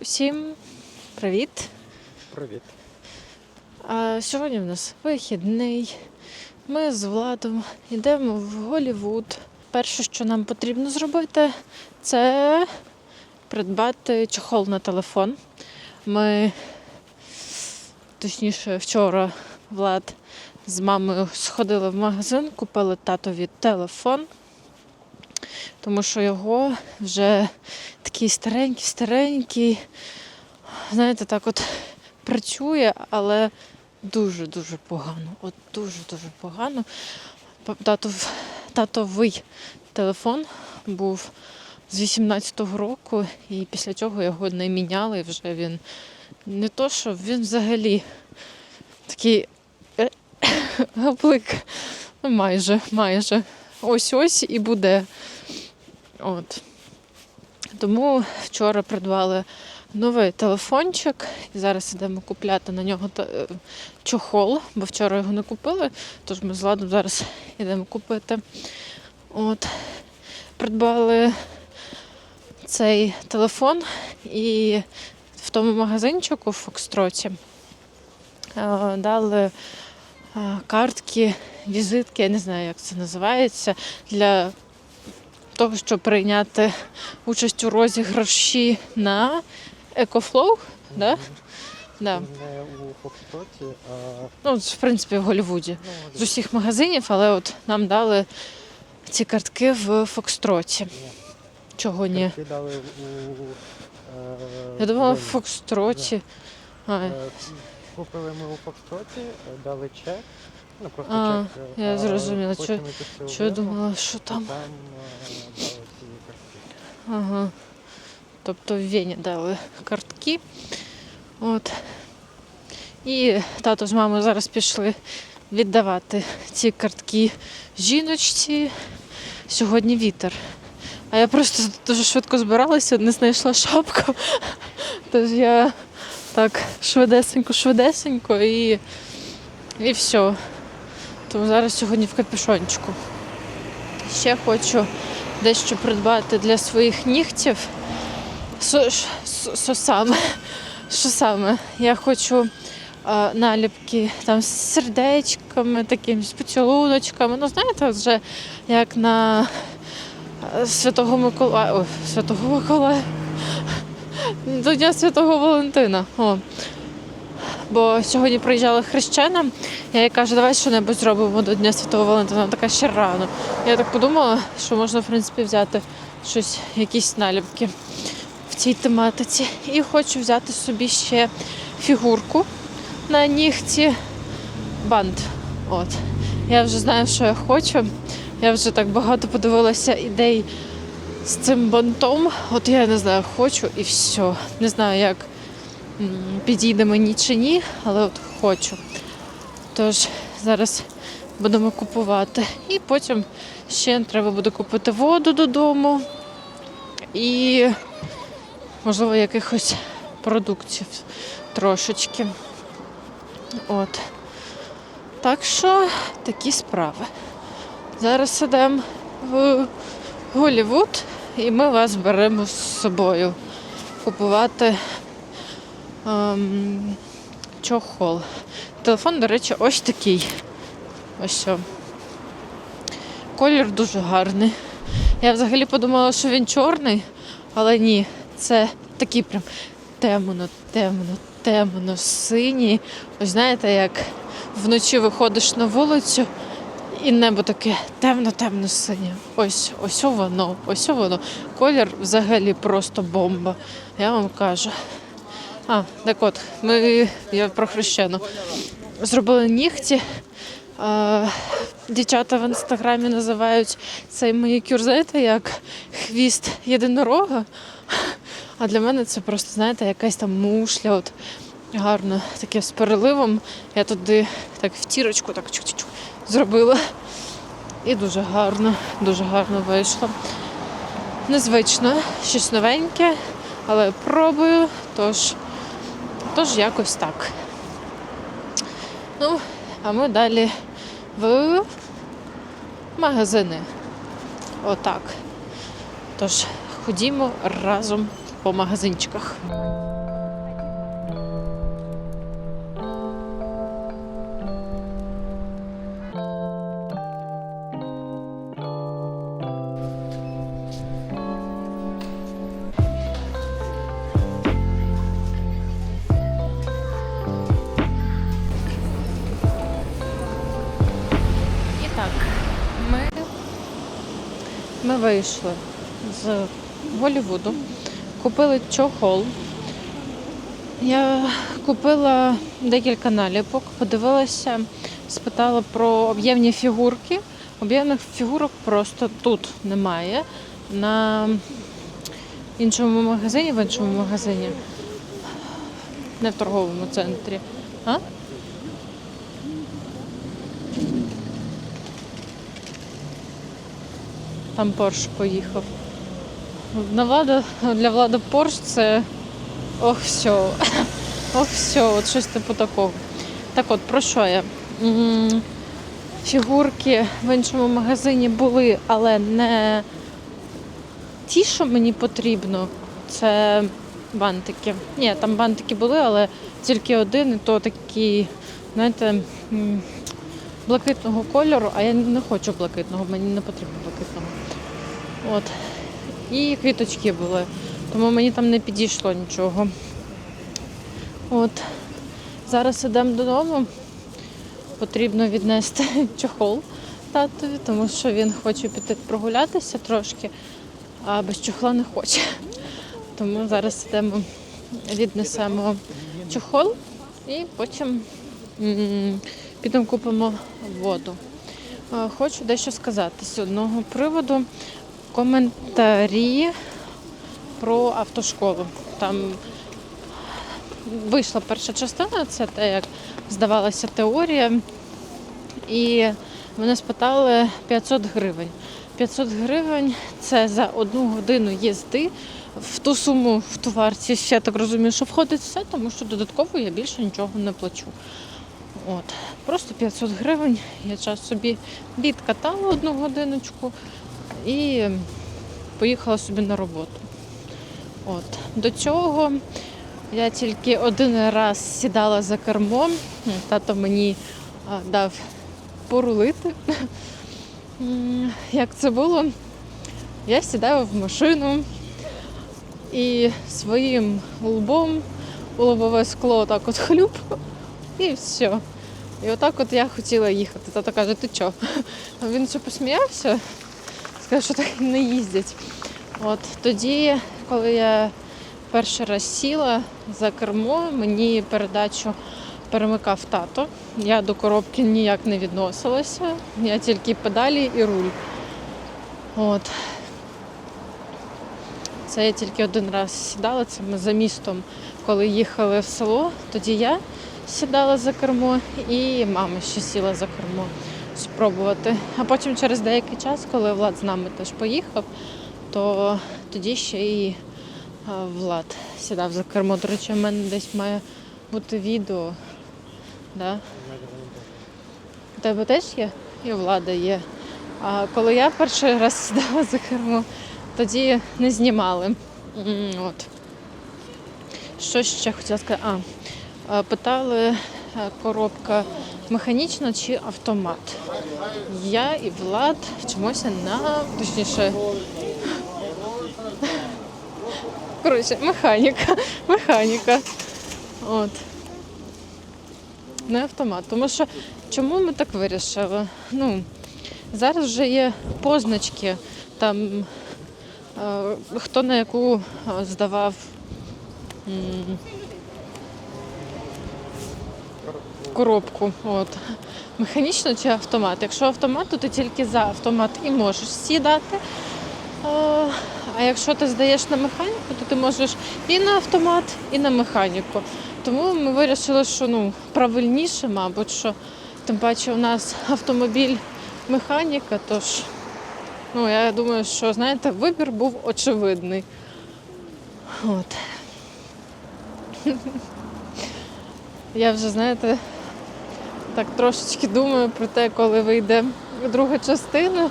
Усім привіт! Привіт. А сьогодні в нас вихідний. Ми з Владом йдемо в Голівуд. Перше, що нам потрібно зробити, це придбати чохол на телефон. Ми, точніше, вчора Влад з мамою сходили в магазин, купили татові телефон, тому що його вже такий старенький, старенький. Знаєте, так от працює, але дуже-дуже погано. От дуже-дуже погано. Татов, татовий телефон був з 18-го року, і після цього його не міняли. Вже він не то, що він взагалі такий е, гаплик. Ну, майже, майже. Ось-ось і буде. От. Тому вчора придбали новий телефончик. І зараз йдемо купляти на нього е, чохол, бо вчора його не купили. Тож ми з Ладом зараз йдемо купити. От. Придбали цей телефон і в тому магазинчику в Фокстроті е, дали е, картки, візитки, я не знаю, як це називається, для того, щоб прийняти участь у розіграші на EcoFlow, да? Да. Не у Фокстроті, а Ну, в принципі, в Голлівуді. ну, З усіх магазинів, але от нам дали ці картки в Фокстроті. Чого ні? Картки дали у. Е, Я думала, в Вені. Фокстроті. А, Е, Купили ми у Фокстроті, е, дали чек. Ну, просто А, чек. я зрозуміла, потім що я думала, що там. Ага. Тобто в Вені дали картки. От. І тато з мамою зараз пішли віддавати ці картки жіночці. Сьогодні вітер. А я просто дуже швидко збиралася, не знайшла шапку. Тож я так швидесенько, швидесенько і, і все. Тому зараз сьогодні в капюшончику. Ще хочу дещо придбати для своїх нігтів. Що, саме? Що саме? Я хочу е, наліпки там з сердечками, такими з поцілуночками. Ну, знаєте, вже як на Святого Миколая. Святого Миколая. До Дня Святого Валентина. О. Бо сьогодні приїжджала хрещена, я їй кажу, давай що-небудь зробимо до Дня Святого Валентина. Вона така ще рано. Я так подумала, що можна, в принципі, взяти щось, якісь наліпки в цій тематиці. І хочу взяти собі ще фігурку на нігті бант. От. Я вже знаю, що я хочу. Я вже так багато подивилася ідей з цим бантом. От я не знаю, хочу і все. Не знаю, як підійде мені чи ні, але от хочу. Тож зараз будемо купувати. І потім ще треба буде купити воду додому і, можливо, якихось продуктів трошечки. От. Так що такі справи. Зараз ідемо в Голлівуд і ми вас беремо з собою купувати чохол. Телефон, до речі, ось такий. Ось. що. Колір дуже гарний. Я взагалі подумала, що він чорний, але ні, це такий прям темно, темно, темно, синій. Ось знаєте, як вночі виходиш на вулицю і небо таке темно-темно синє. Ось, ось воно, ось воно. Колір взагалі просто бомба. Я вам кажу. А, так от, ми, я про хрещену. Зробили нігті. Е, дівчата в інстаграмі називають цей манікюр, знаєте, як хвіст єдинорога. А для мене це просто, знаєте, якась там мушля, от гарно, таке з переливом. Я туди так в тірочку так чук-чук зробила. І дуже гарно, дуже гарно вийшло. Незвично, щось новеньке, але пробую, тож, тож якось так. Ну, а ми далі в магазини. Отак. Тож ходімо разом по магазинчиках. Вийшли з Голлівуду, купили чохол. Я купила декілька наліпок, подивилася, спитала про об'ємні фігурки. Об'ємних фігурок просто тут немає. На іншому магазині, в іншому магазині, не в торговому центрі. А? Там Порш поїхав. На влада, для влади Порш це ох, все. Ох, все, от щось типу такого. Так от, про що я? Фігурки в іншому магазині були, але не ті, що мені потрібно. Це бантики. Ні, там бантики були, але тільки один, і то такі, знаєте, блакитного кольору, а я не хочу блакитного, мені не потрібно блакитного. От. І квіточки були, тому мені там не підійшло нічого. От. Зараз йдемо додому. Потрібно віднести чохол татові, тому що він хоче піти прогулятися трошки, а без чохла не хоче. Тому зараз йдемо, віднесемо чохол і потім підемо купимо воду. Хочу дещо сказати з одного приводу. Коментарі про автошколу. Там вийшла перша частина, це те, як здавалася теорія. І мене спитали 500 гривень. 500 гривень це за одну годину їзди. В ту суму в ту вартість, я так розумію, що входить все, тому що додатково я більше нічого не плачу. От. Просто 500 гривень. Я час собі відкатала одну годиночку і поїхала собі на роботу. От. До цього я тільки один раз сідала за кермо. Тато мені дав порулити. Як це було? Я сідаю в машину і своїм лбом лобове скло так от хлюп, і все. І отак от я хотіла їхати. Тато каже, ти чо? Він ще посміявся, сказав, що так не їздять. От тоді, коли я перший раз сіла за кермо, мені передачу перемикав тато. Я до коробки ніяк не відносилася. Я тільки педалі і руль. От. Це я тільки один раз сідала, це ми за містом, коли їхали в село, тоді я сідала за кермо і мама ще сіла за кермо спробувати. А потім через деякий час, коли Влад з нами теж поїхав, то тоді ще і Влад сідав за кермо. До речі, в мене десь має бути відео. Да? У тебе теж є? І Влада є. А коли я перший раз сідала за кермо, тоді не знімали. От. Що ще хотіла сказати? А, а, питали, е, коробка механічна чи автомат. Я і Влад вчимося на точніше. Коротше, механіка. Механіка. От. Не автомат. Тому що чому ми так вирішили? Ну, зараз вже є позначки, там е, хто на яку е, здавав коробку. От. Механічно чи автомат? Якщо автомат, то ти тільки за автомат і можеш сідати. А якщо ти здаєш на механіку, то ти можеш і на автомат, і на механіку. Тому ми вирішили, що ну, правильніше, мабуть, що тим паче у нас автомобіль механіка, тож ну, я думаю, що знаєте, вибір був очевидний. От. Я вже, знаєте, так трошечки думаю про те, коли вийде друга частина,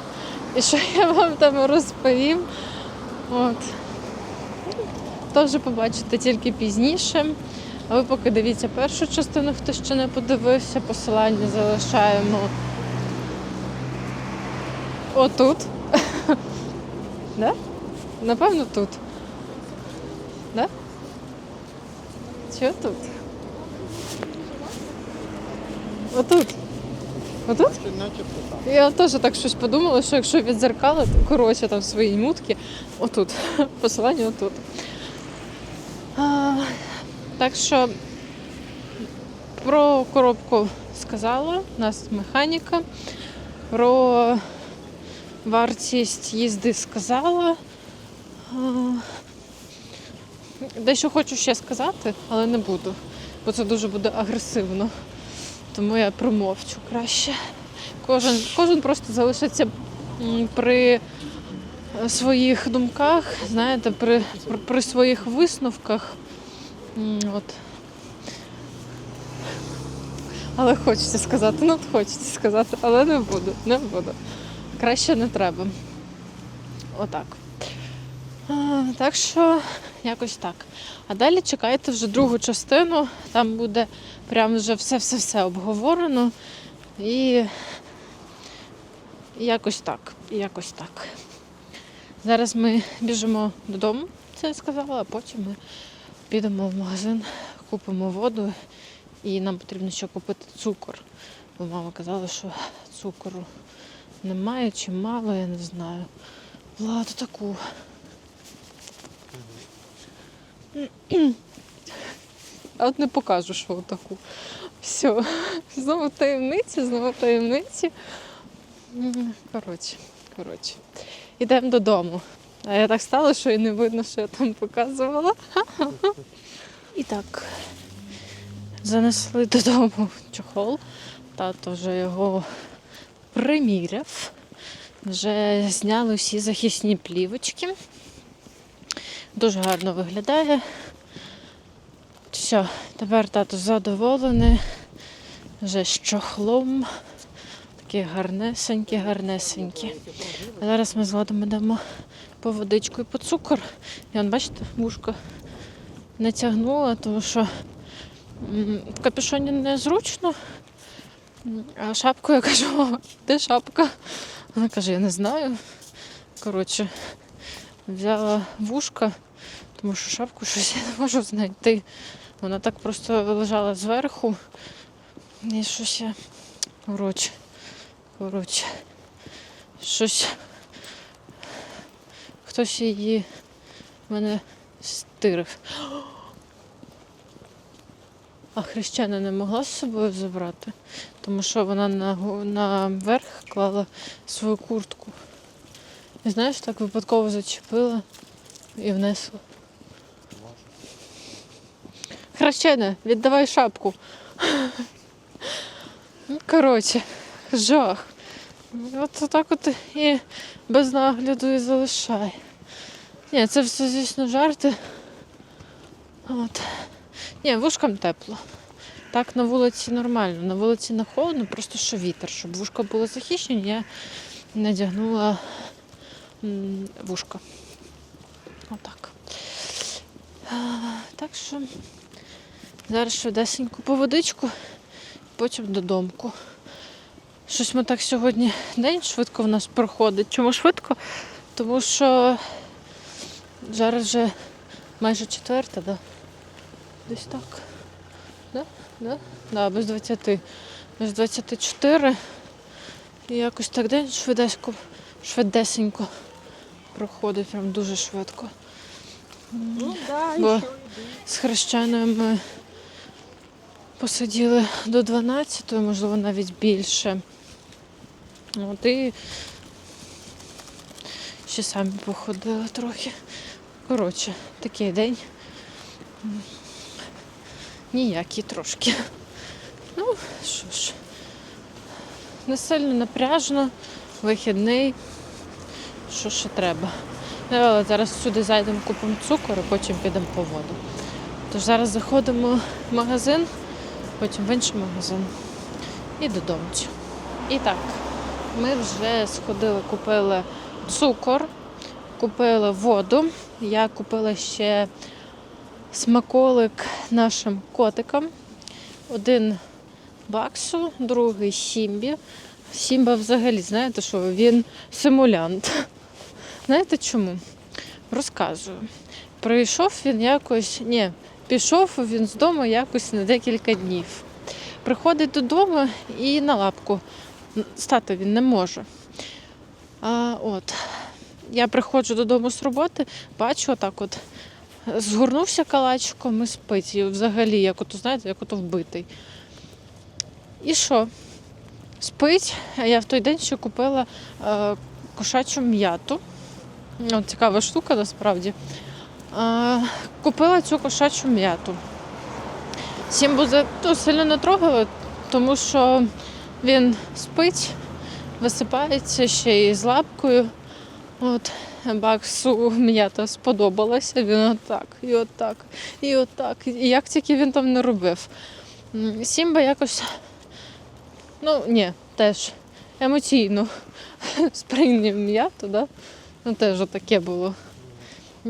і що я вам там розповім. От. теж побачите тільки пізніше. А ви поки дивіться першу частину, хто ще не подивився, посилання залишаємо отут. да? Напевно, тут. Да? Чи отут? Отут. Отут? Я теж так щось подумала, що якщо відзеркалити, коротше, там свої мутки, отут, посилання отут. А, так що про коробку сказала, у нас механіка, про вартість їзди сказала. Дещо хочу ще сказати, але не буду, бо це дуже буде агресивно. Тому я промовчу краще. Кожен, кожен просто залишиться при е, своїх думках, знаєте, при, при, при своїх висновках. От. Але хочеться сказати, ну от хочеться сказати, але не буду, не буду. Краще не треба. Отак. Так що якось так. А далі чекайте вже другу частину. Там буде прям вже все-все-все обговорено. І якось так. Якось так. Зараз ми біжимо додому, це я сказала, а потім ми підемо в магазин, купимо воду і нам потрібно ще купити цукор. Бо мама казала, що цукору немає чи мало, я не знаю. Владу таку. А от не покажу, що отаку. Все. Знову таємниці, знову таємниці. Коротше, коротше. Йдемо додому. А я так стала, що і не видно, що я там показувала. І так. Занесли додому чохол. Тато вже його приміряв. Вже зняли всі захисні плівочки. Дуже гарно виглядає. Все, тепер тато задоволений. Вже з чохлом. Такі гарнесенькі, гарнесенькі. А зараз ми з Владом йдемо по водичку і по цукор. І он, бачите, вушко не тягнула, тому що в капюшоні незручно. А шапку я кажу, «О, де шапка? Вона каже, я не знаю. Коротше, взяла вушка, тому що шапку щось я не можу знайти. Вона так просто лежала зверху. І щось я. Коротше. Коротше. Щось. Хтось її мене стирив. А хрещена не могла з собою забрати, тому що вона на, наверх клала свою куртку. І знаєш, так випадково зачепила і внесла. Хрещене, віддавай шапку. Ну, Коротше, жах. От так от і без нагляду і залишай. Ні, це все, звісно, жарти. От. Ні, вушкам тепло. Так на вулиці нормально. На вулиці не холодно, просто що вітер. Щоб вушка були захищені, я надягнула вушка. Отак. Так що зараз швидесенько по водичку, потім додомку. Щось ми так сьогодні день швидко в нас проходить. Чому швидко? Тому що зараз вже майже четверта, да? Десь так. Да? Да? Да, без 20. Без 24. І якось так день швидесенько, швидесенько проходить, прям дуже швидко. Ну да, Бо- що? З хрещеною ми посиділи до 12, можливо, навіть більше. От і ще самі походили трохи. Коротше, такий день. Ніякий трошки. Ну, що ж, не сильно напряжно, вихідний. Що ще треба? Ну, але зараз сюди зайдемо, купимо цукор, а потім підемо по воду. Тож зараз заходимо в магазин, потім в інший магазин і додому. І так, ми вже сходили, купили цукор, купили воду. Я купила ще смаколик нашим котикам. Один баксу, другий Сімбі. Сімба взагалі, знаєте що, він симулянт. Знаєте чому? Розказую. Прийшов він якось, ні, пішов він з дому якось на декілька днів. Приходить додому і на лапку стати він не може. А, от. Я приходжу додому з роботи, бачу отак от. Згорнувся калачиком і спить. І взагалі, як ото, знаєте, як ото вбитий. І що? Спить. А я в той день ще купила е, кошачу м'яту. Цікава штука насправді. Купила цю кошачу м'яту. Сімбу то сильно не трогала, тому що він спить, висипається ще і з лапкою. От Баксу м'ята сподобалася. Він отак, і отак, і отак. І як тільки він там не робив. Сімба якось, ну ні, теж емоційно сприйняв м'яту, да? ну теж таке було.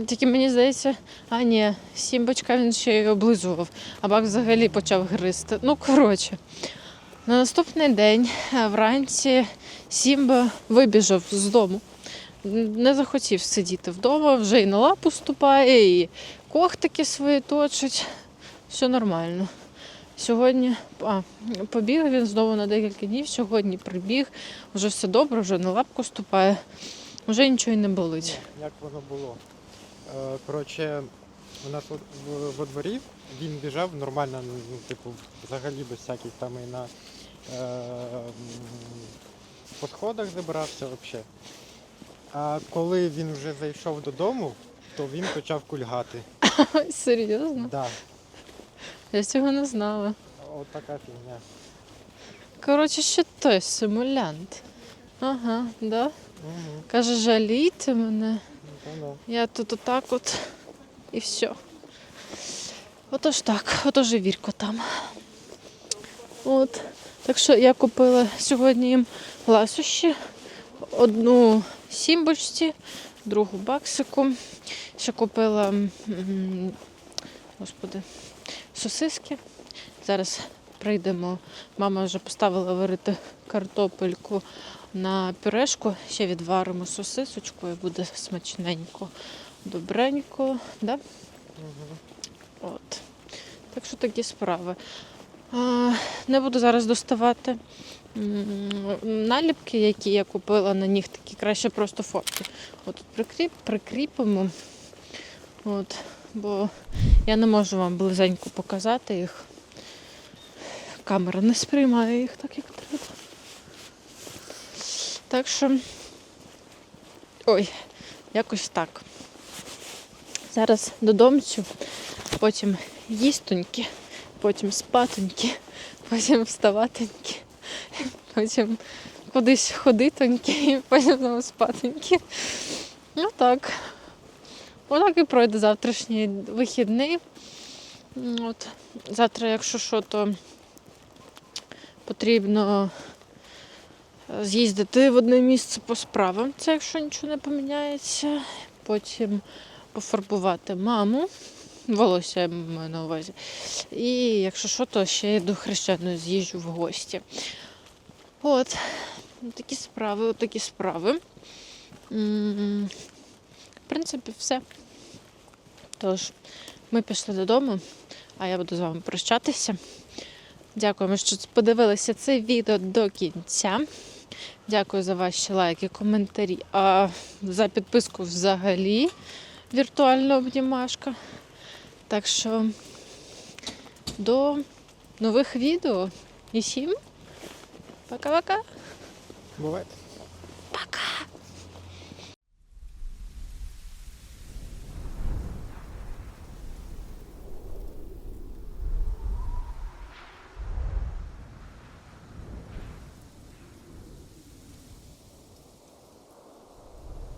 Тільки мені здається, а ні, Сімбочка він ще й облизував, а бак взагалі почав гризти. Ну, коротше. На наступний день е, вранці Сімба вибіжав з дому. Не захотів сидіти вдома, вже і на лапу ступає, і когтики свої точить. Все нормально. Сьогодні а, побіг він знову на декілька днів, сьогодні прибіг, вже все добре, вже на лапку ступає, вже нічого й не болить. Як воно було? Е, Коротше, у нас во дворі він біжав нормально, ну, ну, типу, взагалі без всяких там і на е, по сходах забирався взагалі. А коли він вже зайшов додому, то він почав кульгати. Серйозно? Да, Я цього не знала. от така фігня. Коротше, ще той симулянт. Ага, да. Угу. Каже, жалійте мене. Я тут отак от і все. Отож так, отож і вірко там. От. Так що я купила сьогодні їм ласощі, одну сімбочці, другу баксику. Ще купила господи, сосиски. Зараз прийдемо. Мама вже поставила варити картопельку на пюрешку. Ще відваримо сосисочку і буде смачненько, добренько. Да? Угу. От. Так що такі справи. Не буду зараз доставати наліпки, які я купила на них, такі краще просто фотки. От прикріп, прикріпимо. От, бо я не можу вам близенько показати їх. Камера не сприймає їх так, як треба. Так що. Ой, якось так. Зараз додомцю, потім їстоньки, потім спатоньки, потім вставатоньки, потім кудись ходитоньки і потім знову спатоньки. Ну так. Отак і пройде завтрашній вихідний. От. Завтра, якщо що, то потрібно з'їздити в одне місце по справам, це якщо нічого не поміняється. Потім пофарбувати маму. Волосся я маю на увазі. І якщо що, то ще й до хрещеної з'їжджу в гості. От. Такі справи, от такі справи. В принципі, все. Тож, ми пішли додому, а я буду з вами прощатися. Дякуємо, що подивилися це відео до кінця. Дякую за ваші лайки, коментарі. А за підписку взагалі віртуальна обнімашка. Так що до нових відео. І всім пока-пока! Бувайте.